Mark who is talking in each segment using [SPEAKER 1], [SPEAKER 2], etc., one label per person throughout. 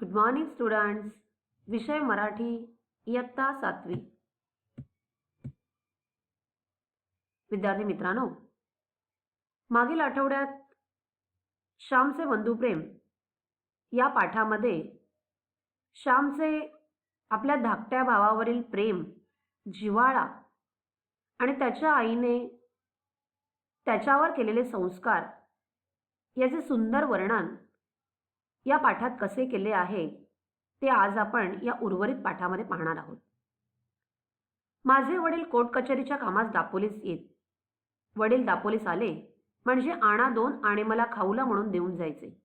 [SPEAKER 1] Good morning students विषय मराठी इयत्ता सातवी विद्यार्थी मित्रांनो मागील आठवड्यात श्यामचे बंधुप्रेम या पाठामध्ये श्यामचे आपल्या धाकट्या भावावरील प्रेम जिव्हाळा आणि त्याच्या आईने त्याच्यावर केलेले संस्कार याचे सुंदर वर्णन या पाठात कसे केले आहे ते आज आपण या उर्वरित पाठामध्ये पाहणार आहोत. माझे वडील कोर्ट कचेरीच्या कामास दापोलीस येत. वडील दापोलीस आले म्हणजे आणा दोन आणि मला खाऊला म्हणून देऊन जायचे.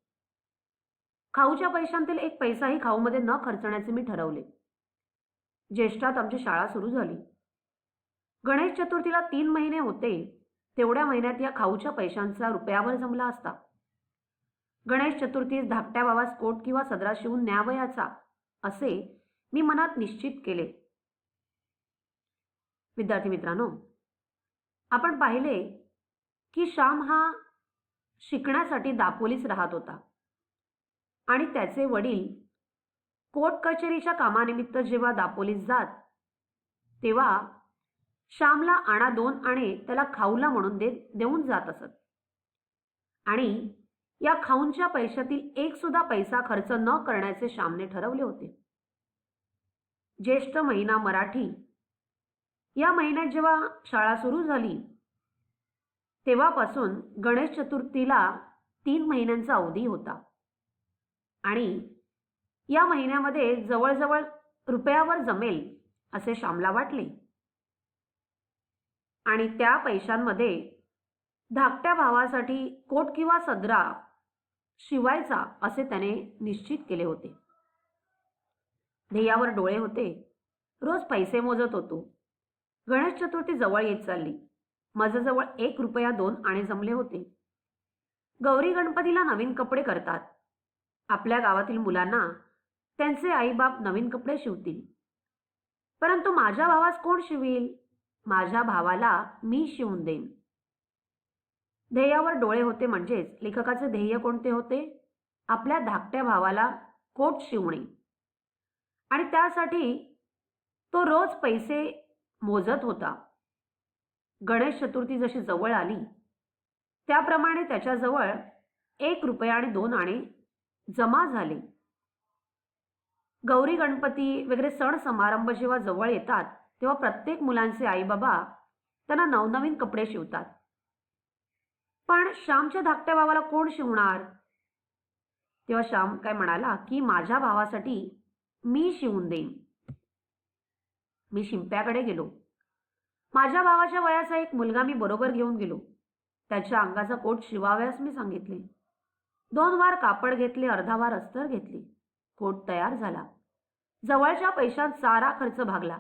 [SPEAKER 1] खाऊच्या पैशांतील एक पैसाही खाऊमध्ये न खर्चण्याचे मी ठरवले. ज्येष्ठात आमची शाळा सुरू झाली. गणेश चतुर्थीला तीन महिने होते तेवढ्या महिन्यात या खाऊच्या पैशांचा रुपयावर जमला असता. गणेश चतुर्थीस धाकट्या बाबास कोट किंवा सदरा शिवून न्यावयाचा असे मी मनात निश्चित केले. विद्यार्थी मित्रांनो आपण पाहिले की श्याम हा शिकण्यासाठी दापोलीस राहत होता. आणि त्याचे वडील कोर्ट कचेरीच्या कामानिमित्त जेव्हा दापोलीस जात तेव्हा श्यामला आणा दोन आणे त्याला खाऊला म्हणून दे देऊन जात असत. आणि या खाऊंच्या पैशातील एक सुद्धा पैसा खर्च न करण्याचे श्यामने ठरवले होते. ज्येष्ठ महिना मराठी. या महिन्यात जेव्हा शाळा सुरू झाली तेव्हापासून गणेश चतुर्थीला तीन महिन्यांचा अवधी होता. आणि या महिन्यामध्ये जवळजवळ रुपयावर जमेल असे श्यामला वाटले. आणि त्या पैशांमध्ये धाकट्या भावासाठी कोट किंवा सदरा शिवायचा असे त्याने निश्चित केले होते. ध्येयावर डोळे होते. रोज पैसे मोजत होतो. गणेश चतुर्थी जवळ येत चालली. माझ्याजवळ एक रुपया दोन आणे जमले होते. गौरी गणपतीला नवीन कपडे करतात. आपल्या गावातील मुलांना त्यांचे आईबाप नवीन कपडे शिवतील. परंतु माझ्या भावास कोण शिवील? माझ्या भावाला मी शिवून देईन. ध्येयावर डोळे होते म्हणजेच लेखकाचे ध्येय कोणते होते? आपल्या धाकट्या भावाला कोट शिवणे. आणि त्यासाठी तो रोज पैसे मोजत होता. गणेश चतुर्थी जशी जवळ आली त्याप्रमाणे त्याच्याजवळ एक रुपया आणि दोन आणे जमा झाले. गौरी गणपती वगैरे सण समारंभ जेव्हा जवळ येतात तेव्हा प्रत्येक मुलांचे आईबाबा त्यांना नवनवीन कपडे शिवतात. पण श्यामच्या धाकट्या भावाला कोण शिवणार? तेव्हा श्याम काय म्हणाला की माझ्या भावासाठी मी शिवून देईन. मी शिंप्याकडे गेलो. माझ्या भावाच्या वयाचा एक मुलगा मी बरोबर घेऊन गेलो. त्याच्या अंगाचा कोट शिवाव्यास मी सांगितले. दोन वार कापड घेतले अर्धा वार अस्तर घेतली. कोट तयार झाला. जवळच्या पैशात सारा खर्च भागला.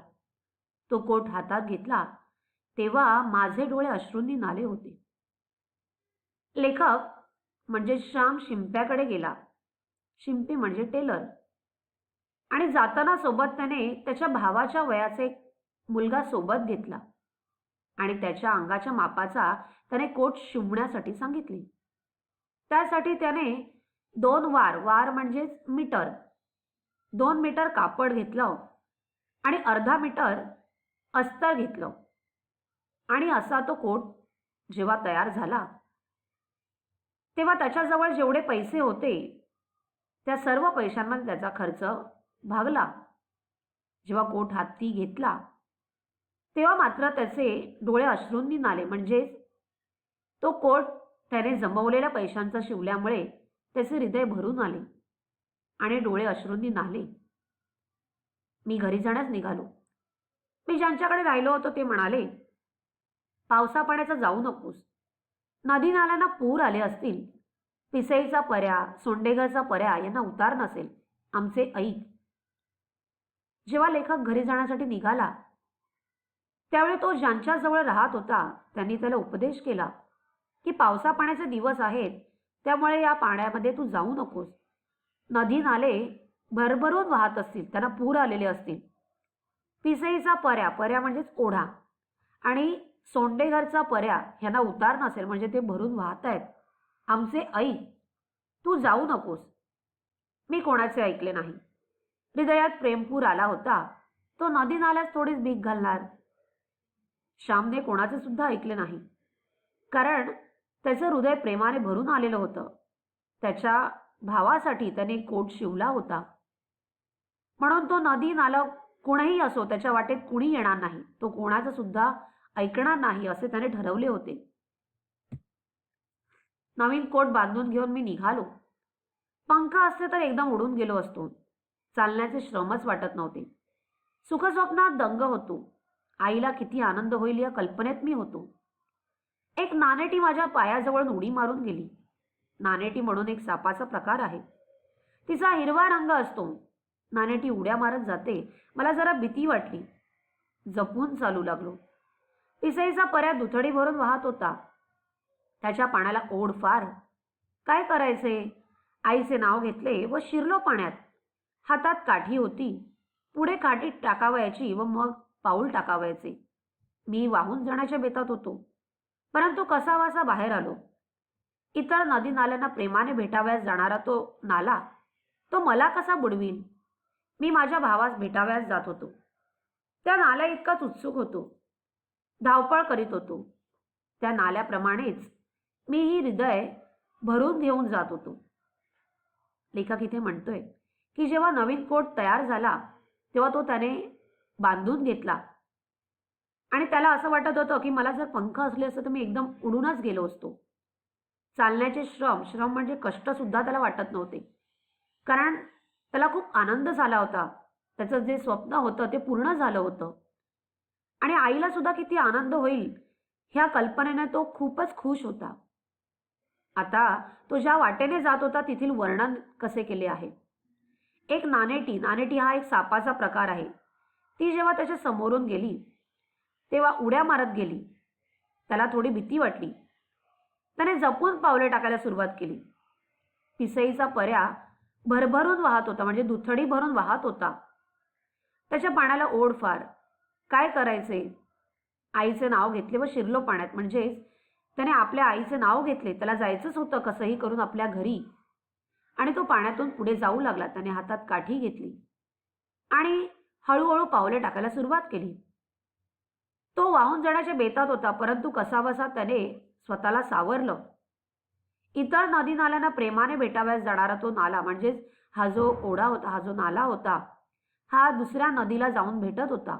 [SPEAKER 1] तो कोट हातात घेतला. तेव्हा माझे डोळे अश्रूंनी नाले होते. लेखक म्हणजे श्याम शिंप्याकडे गेला. शिंपी म्हणजे टेलर. आणि जाताना सोबत त्याने त्याच्या भावाच्या वयाचा एक मुलगा सोबत घेतला. आणि त्याच्या अंगाच्या मापाचा त्याने कोट शिवण्यासाठी सांगितले. त्यासाठी त्याने दोन वार वार म्हणजेच मीटर दोन मीटर कापड घेतलं आणि अर्धा मीटर अस्तर घेतलं. आणि असा तो कोट जेव्हा तयार झाला तेव्हा त्याच्याजवळ जेवढे पैसे होते त्या सर्व पैशांमध्ये त्याचा खर्च भागला. जेव्हा कोट हाती घेतला तेव्हा मात्र त्याचे डोळे अश्रूंनी नाले. म्हणजेच तो कोट त्याने जमवलेल्या पैशांचा शिवल्यामुळे त्याचे हृदय भरून आले आणि डोळे अश्रूंनी नाले. मी घरी जाण्यास निघालो. मी ज्यांच्याकडे राहिलो होतो ते म्हणाले पावसा पाण्याचा जाऊ नकोस. नदी नाल्यांना पूर आले असतील. पिसईचा पर्या सोंडेगरचा पर्या यांना उतार नसेल. आमचे ऐक जेव्हा लेखक घरी जाण्यासाठी निघाला त्यावेळी तो ज्यांच्याजवळ राहत होता त्यांनी त्याला उपदेश केला की पावसा पाण्याचे दिवस आहेत त्यामुळे या पाण्यामध्ये तू जाऊ नकोस. नदी नाले भरभरून वाहत असतील त्यांना पूर आलेले असतील. पिसईचा पर्या पर्या म्हणजेच ओढा. आणि सोंडेघरचा पर्या ह्यांना उतार नसेल म्हणजे ते भरून वाहत आहेत आमचे ऐक तू जाऊ नकोस. मी कोणाचे ऐकले नाही. हृदयात प्रेमपूर आला होता. तो नदी नाल्यास थोडीच भीक घालणार. श्यामने कोणाचे सुद्धा ऐकले नाही. कारण त्याचं हृदय प्रेमाने भरून आलेलं होतं. त्याच्या भावासाठी त्याने कोट शिवला होता. म्हणून तो नदी नाला कुणीही असो त्याच्या वाटेत कुणी येणार नाही. तो कोणाचं सुद्धा ऐकणार नाही असे त्याने ठरवले होते. नवीन कोट बांधून घेऊन मी निघालो. पंख असते तर एकदम उडून गेलो असतो. चालण्याचे श्रमच वाटत नव्हते. सुखस्वप्नात दंग होतो. आईला किती आनंद होईल या कल्पनेत मी होतो. एक नाणेटी माझ्या पायाजवळ उडी मारून गेली. नाणेटी म्हणून एक सापाचा प्रकार आहे. तिचा हिरवा रंग असतो. नाणेटी उड्या मारत जाते. मला जरा भीती वाटली. जपून चालू लागलो. पिसईचा पर्या दुथडी भरून वाहत होता. त्याच्या पाण्याला ओढ फार. काय करायचे? आईचे नाव घेतले व शिरलो पाण्यात. हातात काठी होती. पुढे काठीत टाकावयाची व मग पाऊल टाकावयाचे. मी वाहून जाण्याच्या बेतात होतो. परंतु कसावासा बाहेर आलो? इतर नदी नाल्यांना प्रेमाने भेटावयास जाणारा तो नाला तो मला कसा बुडवीन? मी माझ्या भावास भेटावयास जात होतो. त्या नाल्या इतकाच उत्सुक होतो. धावपळ करीत होतो. त्या नाल्याप्रमाणेच मीही हृदय भरून घेऊन जात होतो. लेखक इथे म्हणतोय की जेव्हा नवीन कोट तयार झाला तेव्हा तो त्याने बांधून घेतला. आणि त्याला असं वाटत होतं की मला जर पंख असले असतं तर मी एकदम उडूनच गेलो असतो. चालण्याचे श्रम श्रम म्हणजे कष्टसुद्धा त्याला वाटत नव्हते. कारण त्याला खूप आनंद झाला होता. त्याचं जे स्वप्न होतं ते पूर्ण झालं होतं. आणि आईला सुद्धा किती आनंद होईल ह्या कल्पनेने तो खूपच खुश होता. आता तो ज्या वाटेने जात होता तेथील वर्णन कसे केले आहे? एक नाणेटी नाणेटी हा एक सापाचा प्रकार आहे. ती जेव्हा त्याच्या समोरून गेली तेव्हा उड्या मारत गेली. त्याला थोडी भीती वाटली. त्याने जपून पावले टाकायला सुरुवात केली. पिसईचा पर्या भरभरून वाहत होता म्हणजे दुथडी भरून वाहत होता. त्याच्या पाण्याला ओढ फार काय करायचे? आईचे नाव घेतले व शिरलो पाण्यात म्हणजेच त्याने आपल्या आईचे नाव घेतले. त्याला जायचंच होतं कसंही करून आपल्या घरी. आणि तो पाण्यातून पुढे जाऊ लागला. त्याने हातात काठी घेतली. आणि हळूहळू पावले टाकायला सुरुवात केली. तो वाहून जाण्याच्या बेतात होता परंतु कसाबसा त्याने स्वतःला सावरलं. इतर नदी नाल्यांना प्रेमाने भेटाव्यास जाणारा तो नाला म्हणजेच हा जो ओढा होता हा जो नाला होता हा दुसऱ्या नदीला जाऊन भेटत होता.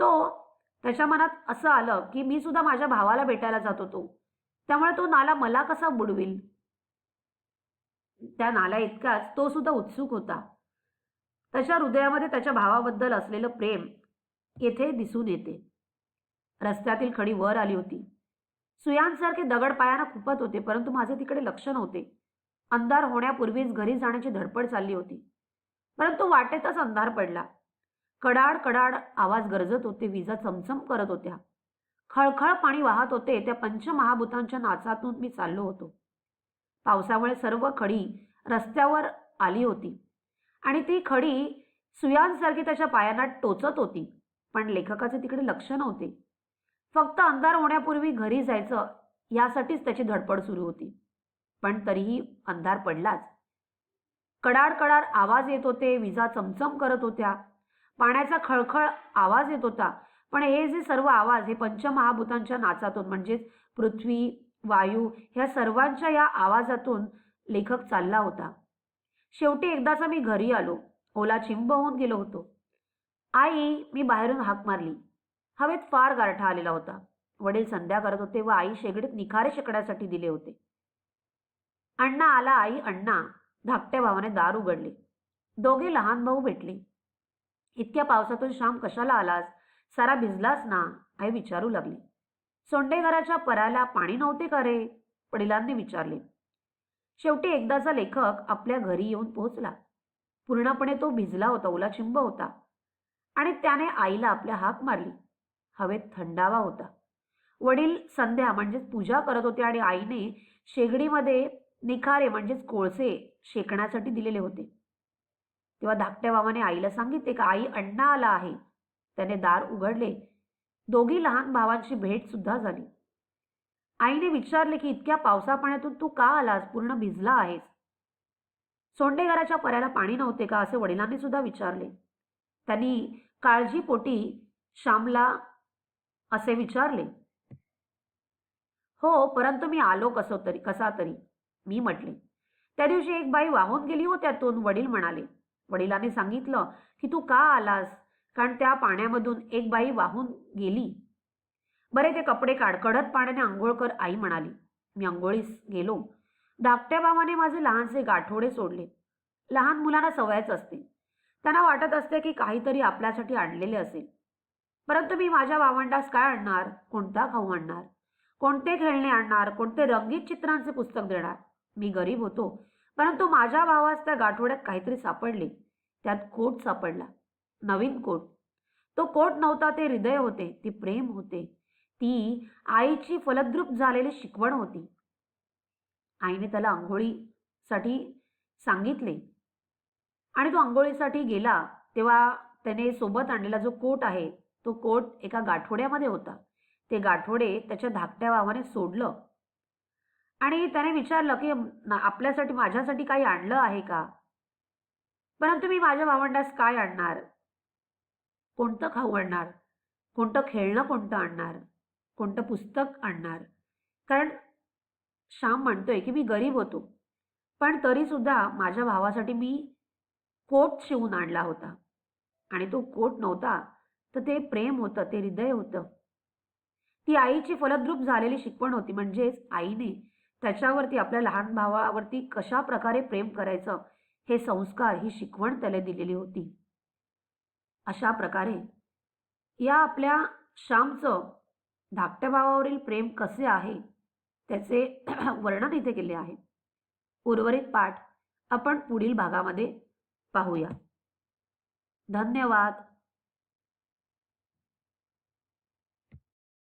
[SPEAKER 1] तो त्याच्या मनात असं आलं की मी सुद्धा माझ्या भावाला भेटायला जात होतो. त्यामुळे तो नाला मला कसा बुडविल? त्या नाला इतकाच तो सुद्धा उत्सुक होता. त्याच्या हृदयामध्ये त्याच्या भावाबद्दल असलेलं प्रेम येथे दिसून येते. रस्त्यातील खडी वर आली होती. सुयांसारखे दगड पायानं खुपत होते परंतु माझे तिकडे लक्ष नव्हते. अंधार होण्यापूर्वीच घरी जाण्याची धडपड चालली होती. परंतु वाटेतच अंधार पडला. कडाड कडाड आवाज गरजत होते विजा चमचम करत होत्या. खळखळ पाणी वाहत होते त्या पंचमहाभूतांच्या नाचातून मी चाललो होतो. पावसामुळे सर्व खडी रस्त्यावर आली होती. आणि ती खडी सुयांसारखी त्याच्या पायांना टोचत होती पण लेखकाचे तिकडे लक्ष नव्हते. फक्त अंधार होण्यापूर्वी घरी जायचं यासाठीच त्याची धडपड सुरू होती. पण तरीही अंधार पडलाच. कडाड कडाड आवाज येत होते विजा चमचम करत होत्या. पाण्याचा खळखळ आवाज येत होता. पण हे जे सर्व आवाज हे पंचमहाभूतांच्या नाचातून म्हणजेच पृथ्वी वायू ह्या सर्वांच्या या आवाजातून लेखक चालला होता. शेवटी एकदाचा मी घरी आलो. ओला चिंब होऊन गेलो होतो. आई मी बाहेरून हाक मारली. हवेत फार गारठा आलेला होता. वडील संध्या करत होते व आई शेगडीत निखारे शेकण्यासाठी दिले होते. अण्णा आला आई अण्णा. धाकट्या भावाने दार उघडले. दोघे लहान भाऊ भेटले. इतक्या पावसातून श्याम कशाला आलास? सारा भिजलास ना? आई विचारू लागली. सोंडेघराच्या पराला पाणी नव्हते का रे? वडिलांनी विचारले. शेवटी एकदाचा लेखक आपल्या घरी येऊन पोहोचला. पूर्णपणे तो भिजला होता ओलाचिंब होता. आणि त्याने आईला आपल्या हाक मारली. हवेत थंडावा होता. वडील संध्या म्हणजेच पूजा करत होते आणि आईने शेगडीमध्ये निखारे म्हणजेच कोळसे शेकण्यासाठी दिलेले होते. तेव्हा धाकट्या भावाने आईला सांगितले का आई अण्णा आला आहे. त्याने दार उघडले. दोघी लहान भावांची भेट सुद्धा झाली. आईने विचारले की इतक्या पावसा पाण्यातून तू का आलास? पूर्ण भिजला आहेस. सोंडेघराच्या पर्याला पाणी नव्हते का? असे वडिलांनी सुद्धा विचारले. त्यांनी काळजीपोटी श्यामला असे विचारले. हो परंतु मी आलो कसो तरी कसा तरी? मी म्हटले. त्या दिवशी एक बाई वाहून गेली होत्यातून वडील म्हणाले. वडिलांनी सांगितलं की तू का आलास? कारण त्या पाण्यामधून एक बाई वाहून गेली. बरे ते कपडे काढ कडक पाण्याने आंघोळ कर आई म्हणाली. मी आंघोळीस गेलो. धाकट्या भावाने माझे लहानसे गाठोडे सोडले. लहान मुलांना सवयच असते. त्यांना वाटत असते की काहीतरी आपल्यासाठी आणलेले असेल. परंतु मी माझ्या भावंडास काय आणणार? कोणता खाऊ आणणार? कोणते खेळणे आणणार? कोणते रंगीत चित्रांचे पुस्तक देणार? मी गरीब होतो. परंतु माझ्या भावास त्या गाठोड्यात काहीतरी सापडले. त्यात कोट सापडला. नवीन कोट. तो कोट नव्हता ते हृदय होते ती प्रेम होते. ती आईची फलद्रुप झालेली शिकवण होती. आईने त्याला आंघोळीसाठी सांगितले. आणि तो आंघोळीसाठी गेला तेव्हा त्याने सोबत आणलेला जो कोट आहे तो कोट एका गाठोड्यामध्ये होता. ते गाठोडे त्याच्या धाकट्या भावाने सोडलं. आणि त्याने विचारलं की आपल्यासाठी माझ्यासाठी काही आणलं आहे का? परंतु मी माझ्या भावंडास काय आणणार? कोणतं खाऊ आणणार? कोणतं खेळणं कोणतं आणणार? कोणतं पुस्तक आणणार? कारण श्याम म्हणतोय की मी गरीब होतो. पण तरी सुद्धा माझ्या भावासाठी मी कोट शिवून आणला होता. आणि तो कोट नव्हता तर ते प्रेम होतं ते हृदय होतं. ती आईची फलद्रूप झालेली शिकवण होती. म्हणजेच आईने त्याच्यावरती आपल्या लहान भावावरती कशा प्रकारे प्रेम करायचं हे संस्कार ही शिकवण त्याला दिलेली होती. अशा प्रकारे या आपल्या श्यामचं धाकट्या भावावरील प्रेम कसे आहे त्याचे वर्णन इथे केले आहे. उर्वरित पाठ आपण पुढील भागामध्ये पाहूया. धन्यवाद.